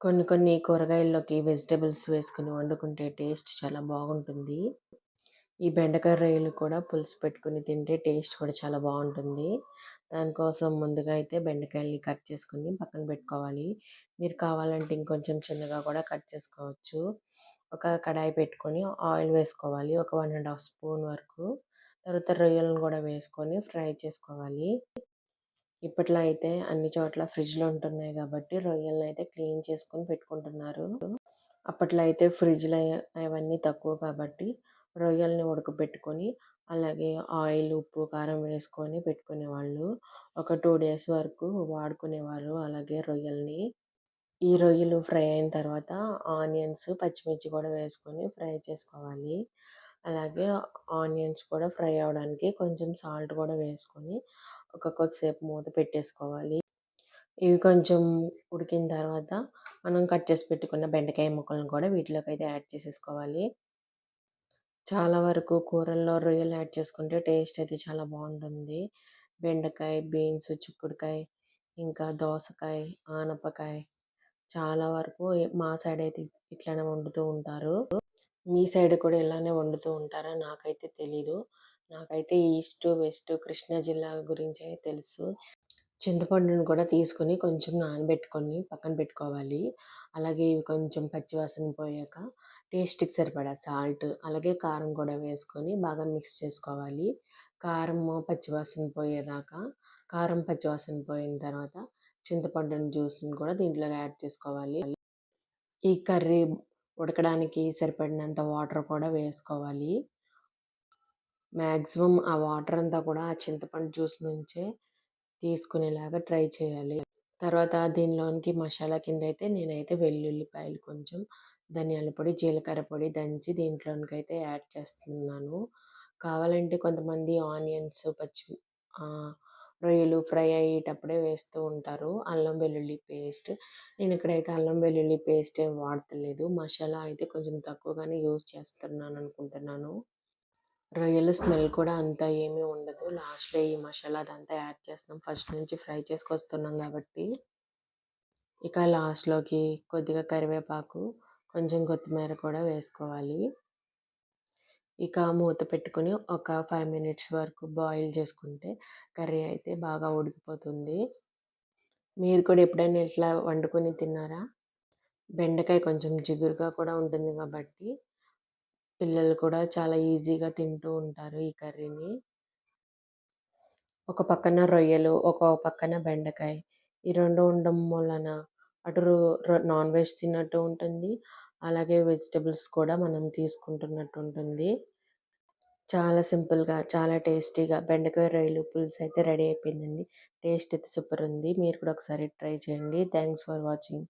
కొన్ని కొన్ని కూరగాయల్లోకి వెజిటబుల్స్ వేసుకుని వండుకుంటే టేస్ట్ చాలా బాగుంటుంది. ఈ బెండకాయ రొయ్యలు కూడా పులుసు పెట్టుకుని తింటే టేస్ట్ కూడా చాలా బాగుంటుంది. దానికోసం ముందుగా అయితే బెండకాయల్ని కట్ చేసుకుని పక్కన పెట్టుకోవాలి. మీరు కావాలంటే ఇంకొంచెం చిన్నగా కూడా కట్ చేసుకోవచ్చు. ఒక కడాయి పెట్టుకొని ఆయిల్ వేసుకోవాలి. ఒక వన్ అండ్ హాఫ్ స్పూన్ వరకు. తర్వాత రొయ్యలను కూడా వేసుకొని ఫ్రై చేసుకోవాలి. ఇప్పట్లో అయితే అన్ని చోట్ల ఫ్రిడ్జ్‌లు ఉంటున్నాయి కాబట్టి రొయ్యలనైతే క్లీన్ చేసుకొని పెట్టుకుంటున్నారు. అప్పట్లో అయితే ఫ్రిడ్జ్‌లు అవన్నీ తక్కువ కాబట్టి రొయ్యల్ని ఉడకబెట్టుకొని అలాగే ఆయిల్, ఉప్పు, కారం వేసుకొని పెట్టుకునేవాళ్ళు. ఒక టూ డేస్ వరకు వాడుకునేవారు అలాగే రొయ్యల్ని. ఈ రొయ్యలు ఫ్రై అయిన తర్వాత ఆనియన్స్, పచ్చిమిర్చి కూడా వేసుకొని ఫ్రై చేసుకోవాలి. అలాగే ఆనియన్స్ కూడా ఫ్రై అవ్వడానికి కొంచెం సాల్ట్ కూడా వేసుకొని ఒక కొద్దిసేపు మూత పెట్టేసుకోవాలి. ఇవి కొంచెం ఉడికిన తర్వాత మనం కట్ చేసి పెట్టుకున్న బెండకాయ ముక్కలను కూడా వీటిలోకి అయితే యాడ్ చేసేసుకోవాలి. చాలా వరకు కూరల్లో రొయ్యలు యాడ్ చేసుకుంటే టేస్ట్ అయితే చాలా బాగుంటుంది. బెండకాయ, బీన్స్, చిక్కుడుకాయ, ఇంకా దోసకాయ, ఆనపకాయ చాలా వరకు మా సైడ్ అయితే ఇట్లానే వండుతూ ఉంటారు. మీ సైడ్ కూడా ఇలానే వండుతూ ఉంటారా? నాకైతే తెలీదు. నాకైతే ఈస్ట్, వెస్ట్ కృష్ణా జిల్లా గురించే తెలుసు. చింతపండును కూడా తీసుకొని కొంచెం నానబెట్టుకొని పక్కన పెట్టుకోవాలి. అలాగే ఇవి కొంచెం పచ్చివాసన పోయాక టేస్ట్‌కి సరిపడా సాల్ట్, అలాగే కారం కూడా వేసుకొని బాగా మిక్స్ చేసుకోవాలి. కారము పచ్చివాసన పోయేదాకా కారం పచ్చివాసన పోయిన తర్వాత చింతపండుని జ్యూస్‌ని కూడా దీంట్లో యాడ్ చేసుకోవాలి. ఈ కర్రీ ఉడకడానికి సరిపడినంత వాటర్ కూడా వేసుకోవాలి. మ్యాక్సిమం ఆ వాటర్ అంతా కూడా ఆ చింతపండు జ్యూస్ నుంచే తీసుకునేలాగా ట్రై చేయాలి. తర్వాత దీనిలోనికి మసాలా కింద అయితే నేనైతే వెల్లుల్లిపాయలు కొంచెం, ధనియాల పొడి, జీలకర్ర పొడి దంచి దీంట్లోనికి అయితే యాడ్ చేస్తున్నాను. కావాలంటే కొంతమంది ఆనియన్స్, పచ్చి రొయ్యలు ఫ్రై అయ్యేటప్పుడే వేస్తూ ఉంటారు. అల్లం వెల్లుల్లి పేస్ట్. నేను ఇక్కడైతే అల్లం వెల్లుల్లి పేస్ట్ ఏం వాడతలేదు. మసాలా అయితే కొంచెం తక్కువగానే యూజ్ చేస్తున్నాను అనుకుంటున్నాను. రొయ్యల స్మెల్ కూడా అంత ఏమీ ఉండదు. లాస్ట్‌లో ఈ మసాలా అదంతా యాడ్ చేస్తున్నాం. ఫస్ట్ నుంచి ఫ్రై చేసుకొస్తున్నాం కాబట్టి. ఇక లాస్ట్‌లోకి కొద్దిగా కరివేపాకు, కొంచెం కొత్తిమీర కూడా వేసుకోవాలి. ఇక మూత పెట్టుకొని ఒక ఫైవ్ మినిట్స్ వరకు బాయిల్ చేసుకుంటే కర్రీ అయితే బాగా ఉడికిపోతుంది. మీరు కూడా ఎప్పుడైనా ఇట్లా వండుకొని తిన్నారా? బెండకాయ కొంచెం జిగురుగా కూడా ఉంటుంది కాబట్టి పిల్లలు కూడా చాలా ఈజీగా తింటూ ఉంటారు ఈ కర్రీని. ఒక పక్కన రొయ్యలు, ఒక పక్కన బెండకాయ. ఈ రెండు ఉండడం వలన అటు నాన్ వెజ్ తిన్నట్టు ఉంటుంది. అలాగే వెజిటబుల్స్ కూడా మనం తీసుకుంటున్నట్టు ఉంటుంది. చాలా సింపుల్‌గా, చాలా టేస్టీగా బెండకాయ రొయ్యలు పులుసు అయితే రెడీ అయిపోయిందండి. టేస్ట్ అయితే సూపర్ ఉంది. మీరు కూడా ఒకసారి ట్రై చేయండి. Thanks for watching.